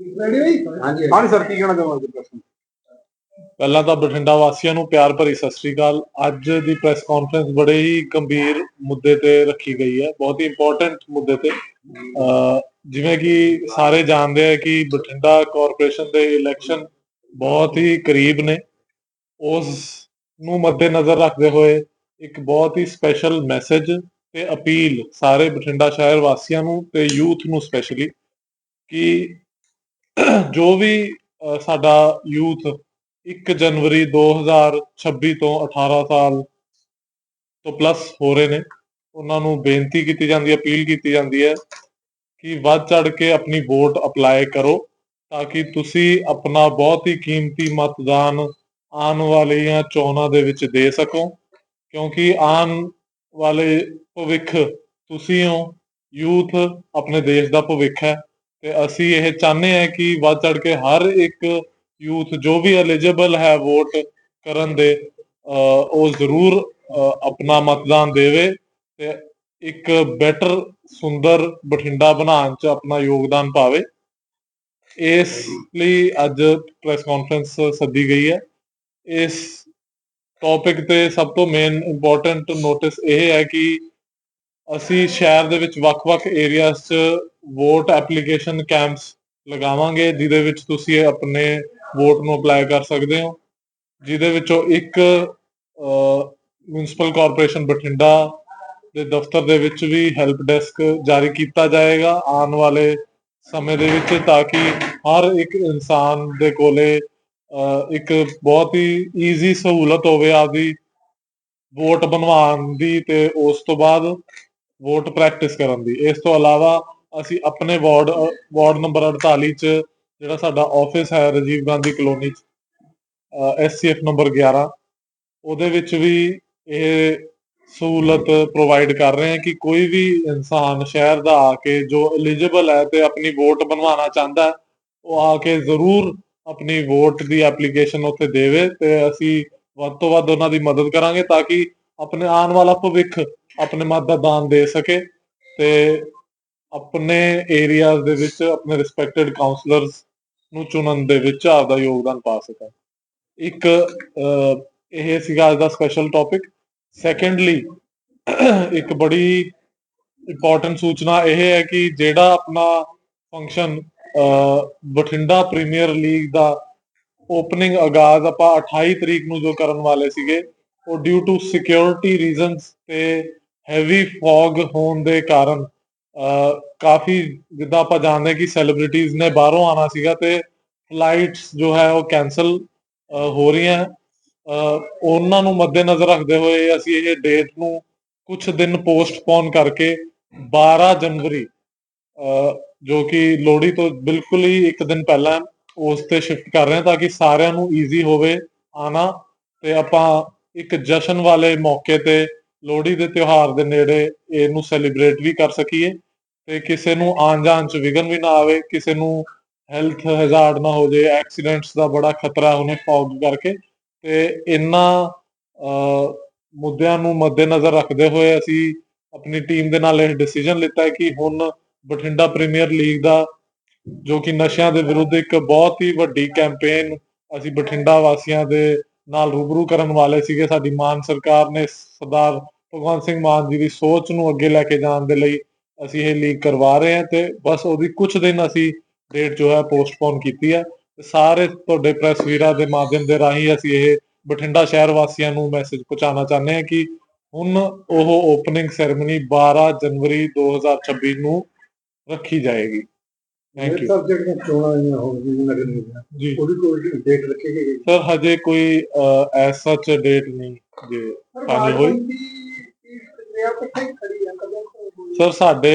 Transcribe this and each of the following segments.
Ready ਬਈ ਹਾਂਜੀ। ਹਾਂਜੀ ਸਰ ਕੀ ਕਹਿਣਾ ਚਾਹੁੰਦੇ ਪ੍ਰਸ਼ਨ? ਪਹਿਲਾਂ ਤਾਂ ਬਠਿੰਡਾ ਵਾਸੀਆਂ ਨੂੰ ਪਿਆਰ ਭਰੀ ਸਤਿ ਸ੍ਰੀ ਅਕਾਲ। ਅੱਜ ਦੀ ਪ੍ਰੈਸ ਕਾਨਫਰੰਸ ਬੜੇ ਹੀ ਗੰਭੀਰ ਮੁੱਦੇ ਤੇ ਰੱਖੀ ਗਈ ਹੈ ਬਹੁਤ ਹੀ ਇੰਪੋਰਟੈਂਟ ਮੁੱਦੇ ਤੇ। ਜਿਵੇਂ ਕਿ ਸਾਰੇ ਜਾਣਦੇ ਆ ਕਿ ਬਠਿੰਡਾ ਕਾਰਪੋਰੇਸ਼ਨ ਦੇ ਇਲੈਕਸ਼ਨ ਬਹੁਤ ਹੀ ਕਰੀਬ ਨੇ। ਉਸ ਨੂੰ ਮੱਦੇਨਜ਼ਰ ਰੱਖਦੇ ਹੋਏ ਇੱਕ ਬਹੁਤ ਹੀ ਸਪੈਸ਼ਲ ਮੈਸੇਜ ਤੇ ਅਪੀਲ ਸਾਰੇ ਬਠਿੰਡਾ ਸ਼ਹਿਰ ਵਾਸੀਆਂ ਨੂੰ ਤੇ ਯੂਥ ਨੂੰ ਸਪੈਸ਼ਲੀ ਕਿ ਜੋ ਵੀ ਸਾਡਾ ਯੂਥ 1 ਜਨਵਰੀ 2026 ਤੋਂ 18 ਸਾਲ ਤੋਂ ਪਲੱਸ ਹੋ ਰਹੇ ਨੇ, ਉਹਨਾਂ ਨੂੰ ਬੇਨਤੀ ਕੀਤੀ ਜਾਂਦੀ ਹੈ, ਅਪੀਲ ਕੀਤੀ ਜਾਂਦੀ ਹੈ ਕਿ ਵੱਧ ਚੜ ਕੇ ਆਪਣੀ ਵੋਟ ਅਪਲਾਈ ਕਰੋ ਤਾਂ ਕਿ ਤੁਸੀਂ ਆਪਣਾ ਬਹੁਤ ਹੀ ਕੀਮਤੀ ਮਤਦਾਨ ਆਉਣ ਵਾਲੀਆਂ ਚੋਣਾਂ ਦੇ ਵਿੱਚ ਦੇ ਸਕੋ, ਕਿਉਂਕਿ ਆਉਣ ਵਾਲੇ ਭਵਿੱਖ ਤੁਸੀਂ ਹੋ, ਯੂਥ ਆਪਣੇ ਦੇਸ਼ ਦਾ ਭਵਿੱਖ ਹੈ। ਤੇ ਅਸੀਂ ਇਹ ਚਾਹੁੰਦੇ ਹਾਂ ਕਿ ਵੱਧ ਚੜ ਕੇ ਹਰ ਇੱਕ ਯੂਥ ਜੋ ਵੀ ਐਲੀਜੀਬਲ ਹੈ ਵੋਟ ਕਰਨ ਦੇ ਉਹ ਜ਼ਰੂਰ ਆਪਣਾ ਮਤਦਾਨ ਦੇਵੇ ਤੇ ਇੱਕ ਬੈਟਰ ਸੁੰਦਰ ਬਠਿੰਡਾ ਬਣਾਉਣ ਚ ਆਪਣਾ ਯੋਗਦਾਨ ਪਾਵੇ। ਇਸ ਲਈ ਅੱਜ ਪ੍ਰੈਸ ਕਾਨਫਰੰਸ ਸੱਦੀ ਗਈ ਹੈ। ਇਸ ਟੌਪਿਕ ਤੇ ਸਭ ਤੋਂ ਮੇਨ ਇੰਪੋਰਟੈਂਟ ਨੋਟਿਸ ਇਹ ਹੈ ਕਿ ਅਸੀਂ ਸ਼ਹਿਰ ਦੇ ਵਿੱਚ ਵੱਖ-ਵੱਖ ਏਰੀਆਜ਼ 'ਚ ਵੋਟ ਐਪਲੀਕੇਸ਼ਨ ਕੈਂਪਸ ਲਗਾਵਾਂਗੇ, ਜਿਹਦੇ ਵਿੱਚ ਤੁਸੀਂ ਆਪਣੇ ਵੋਟ ਨੂੰ ਅਪਲਾਈ ਕਰ ਸਕਦੇ ਹੋ, ਜਿਹਦੇ ਵਿੱਚੋਂ ਇੱਕ ਮਿਊਨਿਸਪਲ ਕਾਰਪੋਰੇਸ਼ਨ ਬਠਿੰਡਾ ਦੇ ਦਫ਼ਤਰ ਦੇ ਵਿੱਚ ਵੀ ਹੈਲਪ ਡੈਸਕ ਜਾਰੀ ਕੀਤਾ ਜਾਏਗਾ ਆਉਣ ਵਾਲੇ ਸਮੇਂ ਦੇ ਵਿੱਚ, ਤਾਂ ਕਿ ਹਰ ਇੱਕ ਇਨਸਾਨ ਦੇ ਕੋਲੇ ਇੱਕ ਬਹੁਤ ਹੀ ਈਜ਼ੀ ਸਹੂਲਤ ਹੋਵੇ ਆਪਦੀ ਵੋਟ ਬਣਵਾਉਣ ਦੀ ਤੇ ਉਸ ਤੋਂ ਬਾਅਦ ਵੋਟ ਪ੍ਰੈਕਟਿਸ ਕਰਨ ਦੀ। ਇਸ ਤੋਂ ਇਲਾਵਾ ਅਸੀਂ ਆਪਣੇ ਵਾਰਡ ਵਾਰਡ ਨੰਬਰ 48 ਚ, ਜਿਹੜਾ ਸਾਡਾ ਆਫਿਸ ਹੈ ਰਾਜੀਵ ਗਾਂਧੀ ਕਲੋਨੀ ਚ ਐਸਸੀਐਫ ਨੰਬਰ 11 ਉਹਦੇ ਵਿੱਚ ਵੀ ਇਹ ਸਹੂਲਤ ਪ੍ਰੋਵਾਈਡ ਕਰ ਰਹੇ ਹਾਂ ਕਿ ਕੋਈ ਵੀ ਇਨਸਾਨ ਸ਼ਹਿਰ ਦਾ ਆ ਕੇ ਜੋ ਐਲੀਜੀਬਲ ਹੈ ਤੇ ਆਪਣੀ ਵੋਟ ਬਣਵਾਉਣਾ ਚਾਹੁੰਦਾ ਉਹ ਆ ਕੇ ਜ਼ਰੂਰ ਆਪਣੀ ਵੋਟ ਦੀ ਐਪਲੀਕੇਸ਼ਨ ਉੱਥੇ ਦੇਵੇ ਤੇ ਅਸੀਂ ਵੱਧ ਤੋਂ ਵੱਧ ਉਹਨਾਂ ਦੀ ਮਦਦ ਕਰਾਂਗੇ ਤਾਂ ਕਿ ਆਪਣੇ ਆਉਣ ਵਾਲਾ ਭਵਿੱਖ ਆਪਣੇ ਮਤ ਦਾ ਦੇ ਸਕੇ ਤੇ ਆਪਣੇ ਏਰੀਆਜ਼ ਦੇ ਵਿੱਚ ਆਪਣੇ ਰਿਸਪੈਕਟਡ ਕਾਉਂਸਲਰਸ ਨੂੰ ਚੁਣਨ ਦੇ ਵਿੱਚ ਆਪਦਾ ਯੋਗਦਾਨ ਪਾ ਸਕਣ ਇੱਕ ਇਹ ਸੀਗਾ ਅੱਜ ਦਾ ਸਪੈਸ਼ਲ ਟੌਪਿਕ ਸੈਕੰਡਲੀ ਇੱਕ ਬੜੀ ਇੰਪੋਰਟੈਂਟ ਸੂਚਨਾ ਇਹ ਹੈ ਕਿ ਜਿਹੜਾ ਆਪਣਾ ਫੰਕਸ਼ਨ ਬਠਿੰਡਾ ਪ੍ਰੀਮੀਅਰ ਲੀਗ ਦਾ ਓਪਨਿੰਗ ਆਗਾਜ਼ ਆਪਾਂ 28 ਤਰੀਕ ਨੂੰ ਜੋ ਕਰਨ ਵਾਲੇ ਸੀਗੇ, ਉਹ ਡਿਊ ਟੂ ਸਿਕਿਉਰਿਟੀ ਰੀਜ਼ਨਸ ਤੇ ਹੈਵੀ ਫੌਗ ਹੋਣ ਦੇ ਕਾਰਨ ਕਾਫੀ ਜਿੱਦਾਂ ਆਪਾਂ ਜਾਣਦੇ ਕਿ ਸੈਲੀਬ੍ਰਿਟੀਜ਼ ਨੇ ਬਾਹਰੋਂ ਆਣਾ ਸੀਗਾ ਤੇ ਫਲਾਈਟਸ ਜੋ ਹੈ ਉਹ ਕੈਨਸਲ ਹੋ ਰਹੀਆਂ ਉਹਨਾਂ ਨੂੰ ਮੱਦੇਨਜ਼ਰ ਰੱਖਦੇ ਹੋਏ ਅਸੀਂ ਇਹ ਡੇਟ ਨੂੰ ਕੁਝ ਦਿਨ ਪੋਸਟਪੋਨ ਕਰਕੇ 12 ਜਨਵਰੀ ਜੋ ਕਿ ਲੋਹੜੀ ਤੋਂ ਬਿਲਕੁਲ ਹੀ ਇੱਕ ਦਿਨ ਪਹਿਲਾਂ ਉਸ ਤੇ ਸ਼ਿਫਟ ਕਰ ਰਹੇ ਹਾਂ ਤਾਂ ਕਿ ਸਾਰਿਆਂ ਨੂੰ ਈਜ਼ੀ ਹੋਵੇ ਆਣਾ ਤੇ ਆਪਾਂ ਇੱਕ ਜਸ਼ਨ ਵਾਲੇ ਮੌਕੇ ਤੇ ਲੋਹੜੀ ਦੇ ਤਿਉਹਾਰ ਦੇ ਨੇੜੇ ਇਹਨੂੰ ਸੈਲੀਬ੍ਰੇਟ ਵੀ ਕਰ ਸਕੀਏ। ਤੇ ਕਿਸੇ ਨੂੰ ਆਉਣ ਜਾਣ ਚ ਵਿਘਨ ਵੀ ਨਾ ਆਵੇ ਕਿਸੇ ਨੂੰ ਹੈਲਥ ਹੈਜ਼ਾਰਡ ਨਾ ਹੋ ਜਾਏ ਐਕਸੀਡੈਂਟਸ ਦਾ ਬੜਾ ਖਤਰਾ ਉਹਨੇ ਫੌਗ ਕਰਕੇ ਤੇ ਇਹਨਾਂ ਅਹ, ਮੁੱਦਿਆਂ ਨੂੰ ਮੱਦੇਨਜ਼ਰ ਰੱਖਦੇ ਹੋਏ ਅਸੀਂ ਆਪਣੀ ਟੀਮ ਦੇ ਨਾਲ ਇਹ ਡਿਸੀਜਨ ਲਿੱਤਾ ਹੈ ਕਿ ਹੁਣ ਬਠਿੰਡਾ ਪ੍ਰੀਮੀਅਰ ਲੀਗ ਦਾ ਜੋ ਕਿ ਨਸ਼ਿਆਂ ਦੇ ਵਿਰੁੱਧ ਇੱਕ ਬਹੁਤ ਹੀ ਵੱਡੀ ਕੈਂਪੇਨ ਅਸੀਂ ਬਠਿੰਡਾ ਵਾਸੀਆਂ ਦੇ ਨਾਲ ਰੂਬਰੂ ਕਰਨ ਵਾਲੇ ਸੀਗੇ ਸਾਡੀ ਮਾਨ ਸਰਕਾਰ ਨੇ ਸਰਦਾਰ ਭਗਵੰਤ ਸਿੰਘ ਮਾਨ ਜੀ ਦੀ ਸੋਚ ਨੂੰ ਅੱਗੇ ਲੈ ਕੇ ਜਾਣ ਦੇ ਲਈ ਅਸੀਂ ਇਹ ਲੀਗ ਕਰਵਾ ਰਹੇ ਹਾਂ ਤੇ ਬਸ ਉਹਦੀ ਕੁਝ ਦਿਨ ਅਸੀਂ ਡੇਟ ਜੋ ਹੈ ਪੋਸਟਪੋਨ ਕੀਤੀ ਹੈ। ਸਾਰੇ ਤੁਹਾਡੇ ਪ੍ਰੈਸ ਵੀਰਾਂ ਦੇ ਮਾਧਿਅਮ ਦੇ ਰਾਹੀਂ ਅਸੀਂ ਇਹ ਬਠਿੰਡਾ ਸ਼ਹਿਰ ਵਾਸੀਆਂ ਨੂੰ ਮੈਸੇਜ ਪਹੁੰਚਾਉਣਾ ਚਾਹੁੰਦੇ ਹਾਂ ਕਿ ਹੁਣ ਉਹ ਓਪਨਿੰਗ ਸੈਰੇਮਨੀ 12 ਜਨਵਰੀ 2026 ਨੂੰ ਰੱਖੀ ਜਾਏਗੀ। ਥੈਂਕ ਯੂ ਸਰ ਜਿਹੜੀਆਂ ਚੋਣਾਂ ਆਈਆਂ ਹੋਣਗੀਆਂ ਨਗਰ ਨਿਗਮ ਜੀ। ਉਹਦੀ ਕੋਈ ਡੇਟ ਰੱਖੀ ਗਈ ਸਰ ਹਜੇ ਕੋਈ ਐਸ ਸੱਚ ਡੇਟ ਨਹੀਂ ਜੇ ਫਾਈਨਲ ਹੋਈ। ਸਰ ਸਾਡੇ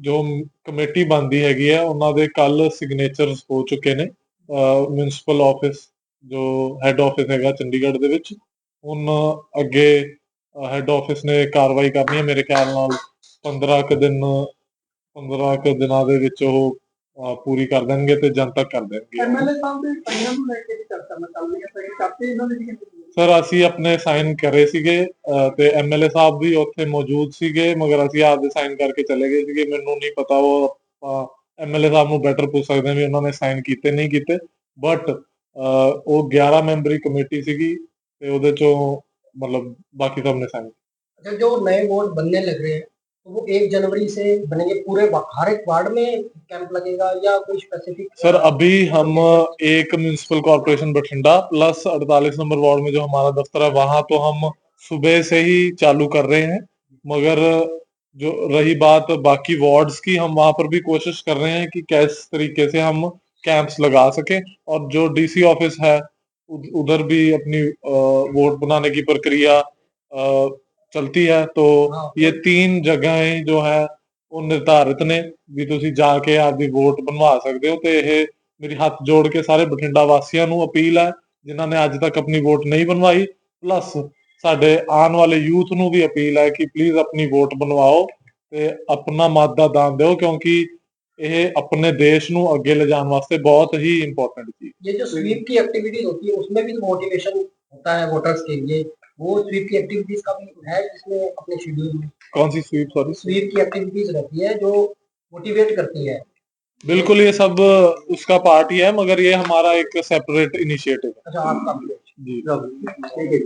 ਜੋ ਕਮੇਟੀ ਬੰਦੀ ਹੈਗੀ ਹੈ, ਉਹਨਾਂ ਦੇ ਕੱਲ ਸਿਗਨੇਚਰਸ ਹੋ ਚੁੱਕੇ ਨੇ ਮਿਊਨਿਸਪਲ ਆਫਿਸ ਜੋ ਹੈੱਡ ਆਫਿਸ ਹੈਗਾ ਚੰਡੀਗੜ੍ਹ ਦੇ ਵਿੱਚ, ਹੁਣ ਅੱਗੇ ਹੈੱਡ ਆਫਿਸ ਨੇ ਕਾਰਵਾਈ ਕਰਨੀ ਹੈ, ਮੇਰੇ ਖਿਆਲ ਨਾਲ 15 ਕੁ ਦਿਨ 15 ਕੁ ਦਿਨਾਂ ਦੇ ਵਿੱਚ ਉਹ ਪੂਰੀ ਕਰ ਦੇਣਗੇ ਤੇ ਜਨਤਕ ਕਰ ਦੇਣਗੇ। ਐਮਐਲਏ ਸਾਹਿਬ ਦੇ ਸਾਈਨਾਂ ਨੂੰ ਲੈ ਕੇ ਵੀ ਚਰਚਾ ਮੈਂ ਚੱਲ ਰਹੀ ਹੈ ਸਹੀ ਕਰਤੇ ਇਹਨਾਂ ਦੇ ਵੀ ਸਰ, ਅਸੀਂ ਆਪਣੇ ਸਾਈਨ ਕਰੇ ਸੀਗੇ ਤੇ ਐਮਐਲਏ ਸਾਹਿਬ ਵੀ ਉੱਥੇ ਮੌਜੂਦ ਸੀਗੇ, ਮਗਰ ਅਸੀਂ ਆਪਦੇ ਸਾਈਨ ਕਰਕੇ ਚਲੇ ਗਏ ਸੀਗੇ। ਮੈਨੂੰ ਨਹੀਂ ਪਤਾ ਉਹ ਐਮਐਲਏ ਸਾਹਿਬ ਨੂੰ ਬੈਟਰ ਪੁੱਛ ਸਕਦੇ ਹਾਂ ਵੀ ਉਹਨਾਂ ਨੇ ਸਾਈਨ ਕੀਤੇ, ਨਹੀਂ ਕੀਤੇ। ਬਟ ਉਹ 11 ਮੈਂਬਰੀ ਕਮੇਟੀ ਸੀਗੀ ਤੇ ਉਹਦੇ ਚੋਂ ਮਤਲਬ ਬਾਕੀ ਸਭ ਨੇ ਸਾਈਨ ਜੋ ਨਏ ਵੋਟ ਬੰਨੇ ਲੱਗ ਰਹੇ वो एक जनवरी से बनेंगे पूरे हर एक वार्ड में कैंप लगेगा या कोई स्पेसिफिक सर, अभी हम एक municipal corporation Bathinda plus 48 number ward में जो हमारा दफ्तर है, वहाँ तो हम सुबह से ही चालू कर रहे हैं। मगर जो रही बात बाकी वार्ड्स की, हम वहाँ पर भी कोशिश कर रहे हैं कि किस तरीके से हम कैंप्स लगा सके और जो डीसी ऑफ़िस है उधर भी अपनी वोट बनाने की प्रक्रिया चलती है तो हाँ। ये तीन जगहें जो है ਉਹ ਨਿਰਧਾਰਿਤ ਨੇ ਵੀ ਤੁਸੀਂ ਜਾ ਕੇ ਆਪਦੀ ਵੋਟ ਬਣਵਾ ਸਕਦੇ ਹੋ ਤੇ ਇਹ ਮੇਰੀ ਹੱਥ ਜੋੜ ਕੇ ਸਾਰੇ ਬਠਿੰਡਾ ਵਾਸੀਆਂ ਨੂੰ ਅਪੀਲ ਹੈ ਜਿਨ੍ਹਾਂ ਨੇ ਅੱਜ ਤੱਕ ਆਪਣੀ ਵੋਟ ਨਹੀਂ ਬਣਵਾਈ ਪਲੱਸ ਸਾਡੇ ਆਉਣ ਵਾਲੇ ਯੂਥ ਨੂੰ ਵੀ ਅਪੀਲ ਹੈ ਕਿ ਪਲੀਜ਼ ਆਪਣੀ ਵੋਟ ਬਣਵਾਓ ਤੇ ਆਪਣਾ ਮਤ ਦਾ ਦਾਨ ਦਿਓ ਕਿਉਂਕਿ ਇਹ ਆਪਣੇ ਦੇਸ਼ ਨੂੰ ਅੱਗੇ ਲਿਜਾਣ ਵਾਸਤੇ ਬਹੁਤ ਹੀ ਇੰਪੋਰਟੈਂਟ ਚੀਜ਼ ये जो स्वीप की एक्टिविटीज होती है उसमें भी मोटिवेशन होता है वोटर्स के लिए वो स्वीप की एक्टिविटीज़ का भी है जिसमें अपने शेड्यूल में। कौन सी स्वीप सॉरी स्वीप की एक्टिविटीज़ रहती है जो मोटिवेट करती है। बिल्कुल ये सब उसका पार्ट ही है मगर ये हमारा एक सेपरेट इनिशिएटिव है। अच्छा आपका जी। ठीक है।